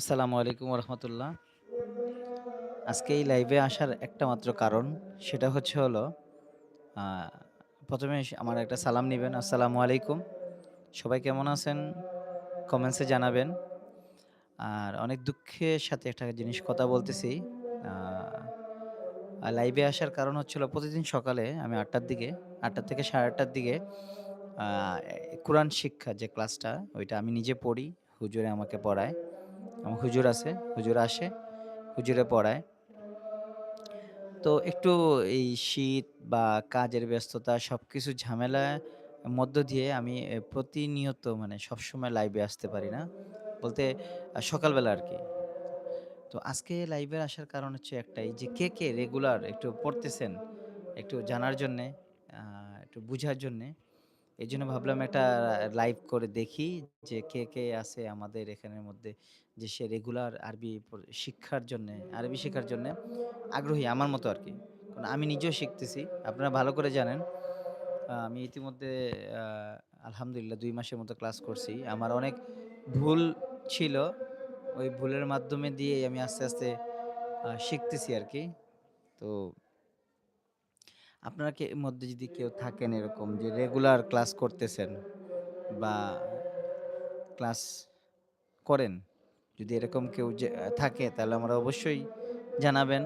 আসসালামু আলাইকুম রহমতুল্লাহ আজকে এই লাইভে আসার একটা মাত্র কারণ, সেটা হচ্ছে হলো প্রথমে আমার একটা সালাম নেবেন। আসসালামু আলাইকুম। সবাই কেমন আছেন? কমেন্টসে জানাবেন। আর অনেক দুঃখের সাথে একটা জিনিস কথা বলতেছি। লাইভে আসার কারণ হচ্ছিল প্রতিদিন সকালে আমি আটটার দিকে, আটটা থেকে সাড়ে আটটার দিকে কোরআন শিক্ষা যে ক্লাসটা ওইটা আমি নিজে পড়ি, হুজুরে আমাকে পড়ায়। আমার হুজুর আছে, হুজুর আসে, হুজুরে পড়ায়। তো একটু এই শীত বা কাজের ব্যস্ততা সব কিছু ঝামেলার মধ্য দিয়ে আমি প্রতিনিয়ত মানে সবসময় লাইভে আসতে পারি না। বলতে সকালবেলা আর কি। তো আজকে লাইভে আসার কারণ হচ্ছে একটাই যে, কে কে রেগুলার একটু পড়তেছেন, একটু জানার জন্যে একটু বুঝার জন্যে এই জন্য ভাবলাম একটা লাইভ করে দেখি যে কে কে আছে আমাদের এখানের মধ্যে যে সে রেগুলার আরবি শিক্ষার জন্য, আরবি শেখার জন্য আগ্রহী আমার মতো আর কি কারণ আমি নিজেও শিখতেছি, আপনারা ভালো করে জানেন। আমি ইতিমধ্যে আলহামদুলিল্লাহ দুই মাসের মতো ক্লাস করছি। আমার অনেক ভুল ছিল, ওই ভুলের মাধ্যমে দিয়ে আমি আস্তে আস্তে শিখতেছি আর কি তো আপনারা কে মধ্যে যদি কেউ থাকেন এরকম যে রেগুলার ক্লাস করতেছেন বা ক্লাস করেন, যদি এরকম কেউ যে থাকে, তাহলে আমরা অবশ্যই জানাবেন।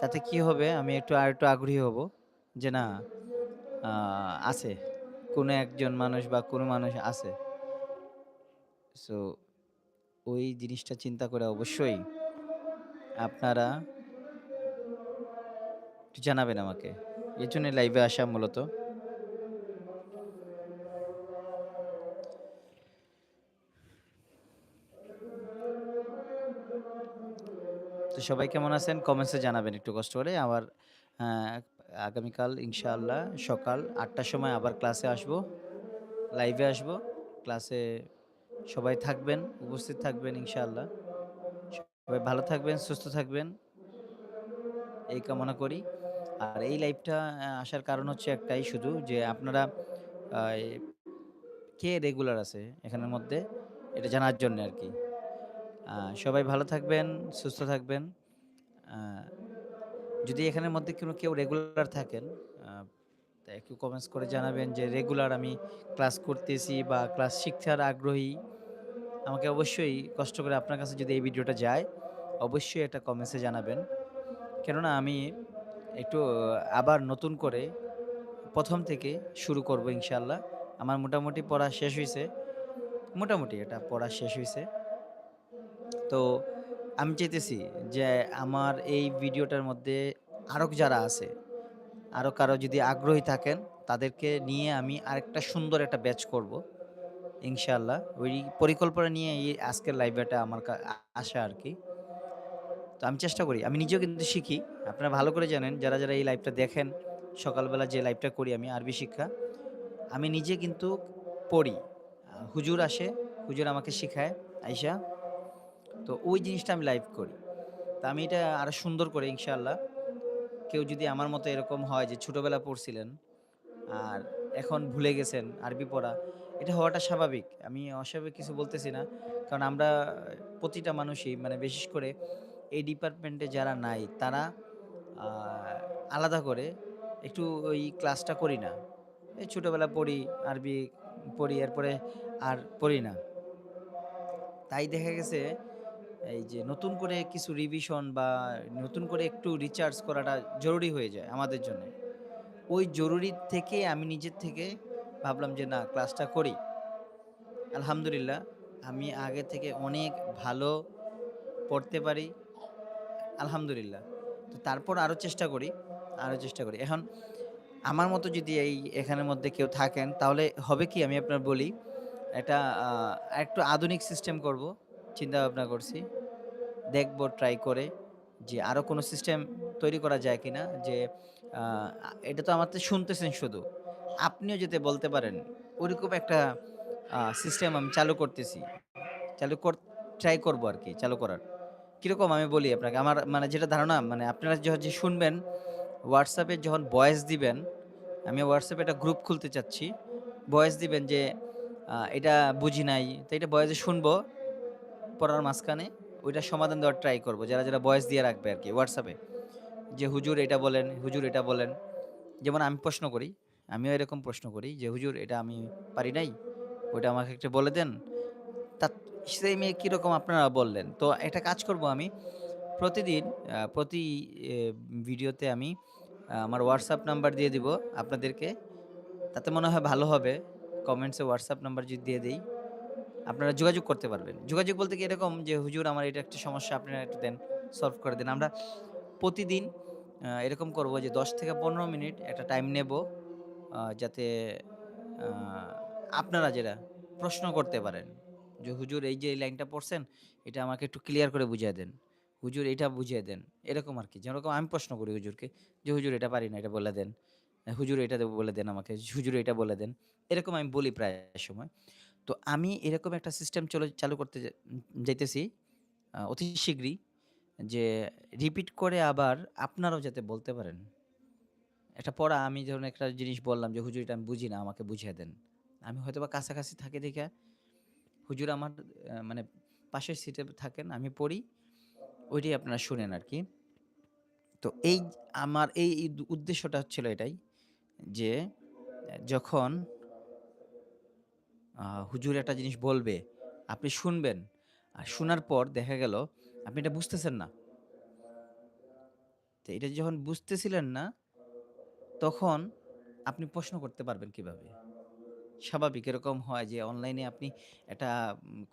তাতে কি হবে? আমি একটু আর একটু আগ্রহী হব যে না আছে। কোনো একজন মানুষ বা কোনো মানুষ আছে। সো ওই জিনিসটা চিন্তা করে অবশ্যই আপনারা জানাবেন আমাকে। এর জন্য লাইভে আসা মূলত। তো সবাই কেমন আছেন? কমেন্টসে জানাবেন, একটু কষ্ট করে। আবার আগামীকাল ইনশাআল্লাহ সকাল আটটার সময় আবার ক্লাসে আসব লাইভে আসব। ক্লাসে সবাই থাকবেন, উপস্থিত থাকবেন ইনশাআল্লাহ। সবাই ভালো থাকবেন, সুস্থ থাকবেন। এই কামনা করি। আর এই লাইভটা আসার কারণ হচ্ছে একটাই শুধু যে আপনারা কে রেগুলার আছে এখানের মধ্যে, এটা জানার জন্য আর কি। সবাই ভালো থাকবেন, সুস্থ থাকবেন। যদি এখানের মধ্যে কোনো কেউ রেগুলার থাকেন তা একটু কমেন্টস করে জানাবেন যে রেগুলার আমি ক্লাস করতেছি বা ক্লাস শিক্ষার আগ্রহী, আমাকে অবশ্যই কষ্ট করে আপনার কাছে যদি এই ভিডিওটা যায়, অবশ্যই একটা কমেন্টসে জানাবেন। কেননা আমি একটু আবার নতুন করে প্রথম থেকে শুরু করব ইনশাল্লাহ আমার মোটামুটি পড়া শেষ হয়েছে মোটামুটি এটা পড়া শেষ হয়েছে তো আমি চাইতেছি যে আমার এই ভিডিওটার মধ্যে আরও যারা আছে আরও কারও যদি আগ্রহী থাকেন, তাদেরকে নিয়ে আমি আরেকটা সুন্দর একটা ব্যাচ করব ইনশাআল্লাহ। ওই পরিকল্পনা নিয়ে এই আজকের লাইভটা আমার আসা আর কি। তো আমি চেষ্টা করি। আমি নিজেও কিন্তু শিখি। আপনারা ভালো করে জানেন, যারা যারা এই লাইভটা দেখেন, সকালবেলা যে লাইভটা করি আমি, আরবি শিক্ষা, আমি নিজে কিন্তু পড়ি। হুজুর আসে, হুজুর আমাকে শেখায়, আইসা। তো ওই জিনিসটা আমি লাইভ করি। তা আমি এটা আরও সুন্দর করে, ইনশাআল্লাহ। কেউ যদি আমার মতো এরকম হয় যে ছোটবেলা পড়ছিলেন, আর এখন ভুলে গেছেন আরবি পড়া, এটা হওয়াটা স্বাভাবিক। আমি অস্বাভাবিক কিছু বলতেছি না। কারণ আমরা প্রতিটা মানুষই মানে বিশেষ করে এই ডিপার্টমেন্টে যারা নাই, তারা আলাদা করে একটু ওই ক্লাসটা করি না। এই ছোটোবেলা পড়ি আরবি পড়ি, এরপরে আর পড়ি না। তাই দেখা গেছে, এই যে নতুন করে কিছু রিভিশন বা নতুন করে একটু রিচার্জ করাটা জরুরি হয়ে যায় আমাদের জন্য। ওই জরুরি থেকে আমি নিজের থেকে ভাবলাম যে, না ক্লাসটা করি। আলহামদুলিল্লাহ, আমি আগে থেকে অনেক ভালো পড়তে পারি। আলহামদুলিল্লাহ। তো তারপর আরও চেষ্টা করি আরও চেষ্টা করি। এখন আমার মতো যদি এই এখানের মধ্যে কেউ থাকেন, তাহলে হবে কি আমি আপনার বলি এটা একটু আধুনিক সিস্টেম করব চিন্তা ভাবনা করছি। দেখব ট্রাই করে যে আরও কোনো সিস্টেম তৈরি করা যায় কিনা, যে এটা তো আমার তো শুনতেছেন শুধু। আপনিও যেতে বলতে পারেন, ওরকম একটা সিস্টেম আমি চালু করতেছি। চালু কর ট্রাই করব আর কি, চালু করার। কীরকম আমি বলি আপনাকে আমার মানে যেটা ধারণা মানে আপনারা যখন যে শুনবেন হোয়াটসঅ্যাপে যখন ভয়েস দিবেন আমি হোয়াটসঅ্যাপে একটা গ্রুপ খুলতে চাচ্ছি ভয়েস দিবেন যে এটা বুঝি নাই তো এটা ভয়েসে শুনব পড়ার মাঝখানে ওইটা সমাধান দেওয়ার ট্রাই করব। যারা, যারা ভয়েস দিয়ে রাখবে আর কি হোয়াটসঅ্যাপে যে হুজুর এটা বলেন, হুজুর এটা বলেন। যেমন আমি প্রশ্ন করি, আমিও এরকম প্রশ্ন করি যে, "হুজুর এটা আমি পারি নাই, ওইটা আমাকে একটু বলে দেন।" তাত সেম এ কীরকম আপনারা বললেন। তো একটা কাজ করব আমি প্রতিদিন প্রতি ভিডিওতে আমি আমার হোয়াটসঅ্যাপ নাম্বার দিয়ে দিব আপনাদেরকে। তাতে মনে হয় ভালো হবে। কমেন্টসে হোয়াটসঅ্যাপ নাম্বার যদি দিয়ে দেই, আপনারা যোগাযোগ করতে পারবেন। যোগাযোগ বলতে কি এরকম যে, "হুজুর আমার এটা একটা সমস্যা আপনারা একটু দেন, সলভ করে দেন।" আমরা প্রতিদিন এরকম করব যে ১০ থেকে ১৫ মিনিট একটা টাইম নেব। যাতে আপনারা যেটা প্রশ্ন করতে পারেন। যে, "হুজুর এই যে এই লাইনটা পড়ছেন, এটা আমাকে একটু ক্লিয়ার করে বুঝিয়ে দেন। হুজুর এটা বুঝিয়ে দেন।" এরকম আর কি যেরকম আমি প্রশ্ন করি হুজুরকে যে, "হুজুর এটা পারি না, এটা বলে দেন। হুজুর এটা বলে দেন আমাকে। হুজুর এটা বলে দেন।" এরকম আমি বলি প্রায় সময়। তো আমি এরকম একটা সিস্টেম চলে চালু করতে যাইতেছি অতি শীঘ্রই যে রিপিট করে আবার আপনারাও যাতে বলতে পারেন। একটা পড়া আমি ধরুন একটা জিনিস বললাম যে, "হুজুর এটা আমি বুঝি না, আমাকে বুঝিয়ে দেন।" আমি হয়তো বা কাছাকাছি থাকি দেইখা হুজুর আমার মানে পাশের সিটে থাকেন, আমি পড়ি, ওইটাই আপনারা শুনেন আর কি তো এই আমার এই উদ্দেশ্যটা ছিল এটাই যে, যখন হুজুর একটা জিনিস বলবে, আপনি শুনবেন। আর শোনার পর দেখা গেল আপনি এটা বুঝতেছেন না। তো এটা যখন বুঝতেছিলেন না, তখন আপনি প্রশ্ন করতে পারবেন কীভাবে? স্বাভাবিক এরকম হয় যে অনলাইনে আপনি এটা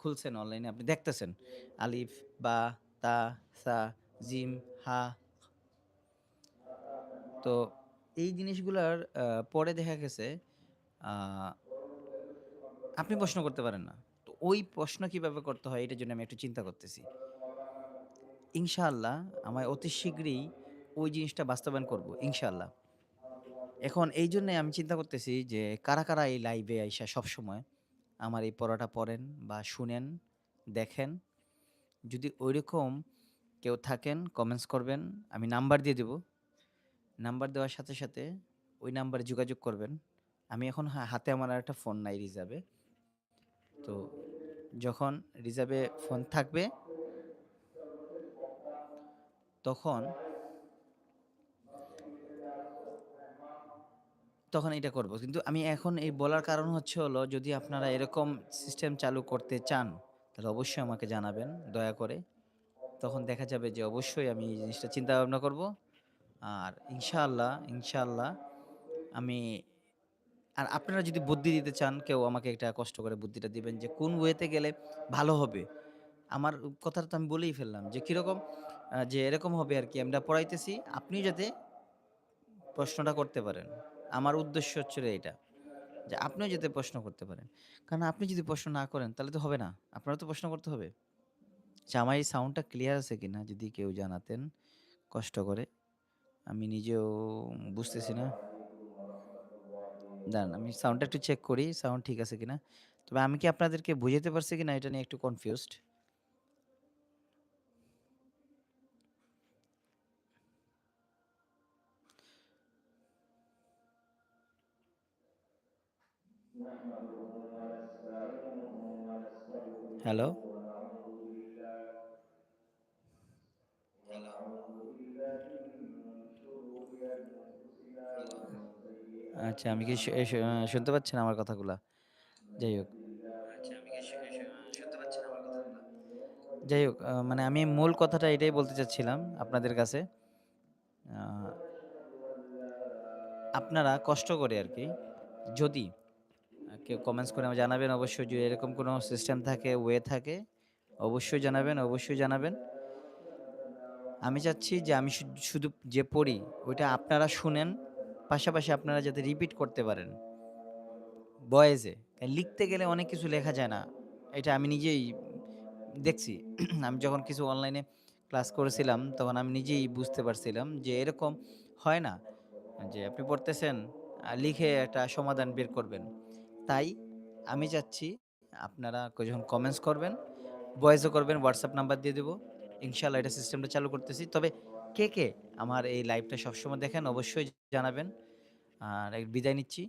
খুলছেন, অনলাইনে আপনি দেখতেছেন। আলিফ, বা, তা, সা, জিম, হা তো এই জিনিসগুলার পরে দেখা গেছে আপনি প্রশ্ন করতে পারেন না। তো ওই প্রশ্ন কীভাবে করতে হয় এটার জন্য আমি একটু চিন্তা করতেছি। ইনশাআল্লাহ আমায় অতি শীঘ্রই ওই জিনিসটা বাস্তবায়ন করব, ইনশাআল্লাহ। এখন এইজন্যে আমি চিন্তা করতেছি যে কারা, কারা এই লাইভে আইসা সবসময় আমার এই পড়াটা পড়েন বা শুনেন, দেখেন। যদি ঐরকম কেউ থাকেন কমেন্টস করবেন। আমি নাম্বার দিয়ে দিব। নাম্বার দেওয়ার সাথে, সাথে ওই নাম্বারে যোগাযোগ করবেন। আমি এখন হাতে আমার আরেকটা ফোন নাই রিজার্ভে। তো যখন রিজার্ভে ফোন থাকবে তখন তখন এটা করব। কিন্তু আমি এখন এই বলার কারণ হচ্ছে হলো যদি আপনারা এরকম সিস্টেম চালু করতে চান, তাহলে অবশ্যই আমাকে জানাবেন দয়া করে। তখন দেখা যাবে যে অবশ্যই আমি এই জিনিসটা চিন্তা ভাবনা করব। আর ইনশাআল্লাহ, ইনশাআল্লাহ আমি আর আপনারা যদি বুদ্ধি দিতে চান কেউ আমাকে একটা কষ্ট করে বুদ্ধিটা দিবেন যে কোন ওয়েতে গেলে ভালো হবে। আমার কথাটা তো আমি বলেই ফেললাম যে কীরকম যে এরকম হবে আর কি আমরা পড়াইতেছি, আপনিও যাতে প্রশ্নটা করতে পারেন। আমার উদ্দেশ্য হচ্ছিল এইটা। যে আপনিও যাতে প্রশ্ন করতে পারেন। কারণ আপনি যদি প্রশ্ন না করেন তাহলে তো হবে না। আপনারও তো প্রশ্ন করতে হবে। যে আমার এই সাউন্ডটা ক্লিয়ার আছে কি না যদি কেউ জানাতেন কষ্ট করে। আমি নিজেও বুঝতেছি না। দাঁড়ান আমি সাউন্ডটা একটু চেক করি, সাউন্ড ঠিক আছে কিনা। তবে আমি কি আপনাদেরকে বুঝাইতে পারছি কিনা এটা নিয়ে একটু কনফিউজড। হ্যালো? আচ্ছা আমি কি শুনতে পাচ্ছেন আমার কথাগুলা? যাই হোক। যাই হোক মানে আমি মূল কথাটা এটাই বলতে চাচ্ছিলাম আপনাদের কাছে। আপনারা কষ্ট করে আর কি যদি কেউ কমেন্টস করে জানাবেন অবশ্যই যদি এরকম কোনো সিস্টেম থাকে, ওয়ে থাকে অবশ্যই জানাবেন, অবশ্যই জানাবেন। আমি চাচ্ছি যে আমি শুধু যে পড়ি ওইটা আপনারা শুনেন, পাশাপাশি আপনারা যাতে রিপিট করতে পারেন। ভয়েসে। লিখতে গেলে অনেক কিছু লেখা যায় না। এটা আমি নিজেই দেখছি। আমি যখন কিছু অনলাইনে ক্লাস করেছিলাম তখন আমি নিজেই বুঝতে পারছিলাম যে এরকম হয় না। যে আপনি পড়তেছেন লিখে একটা সমাধান বের করবেন। তাই আমি চাচ্ছি আপনারা যখন কমেন্টস করবেন ভয়েসও করবেন হোয়াটসঅ্যাপ নাম্বার দিয়ে দেবো। ইনশাল্লাহ এটা সিস্টেমটা চালু করতেছি। তবে কে কে আমার এই লাইভটা সবসময় দেখেন অবশ্যই জানাবেন। আর বিদায় নিচ্ছি।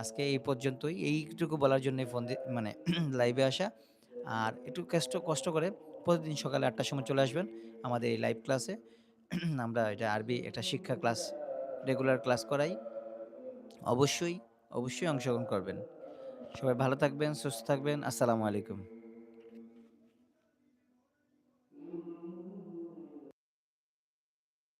আজকে এই পর্যন্তই। এইটুকু বলার জন্যই ফোন মানে লাইভে আসা। আর একটু কষ্ট কষ্ট করে প্রতিদিন সকালে আটটার সময় চলে আসবেন আমাদের এই লাইভ ক্লাসে আমরা এটা আরবি একটা শিক্ষা ক্লাস রেগুলার ক্লাস করাই। অবশ্যই অবশ্যই অংশগ্রহণ করবেন। সবাই ভালো থাকবেন সুস্থ থাকবেন। আসসালামু আলাইকুম।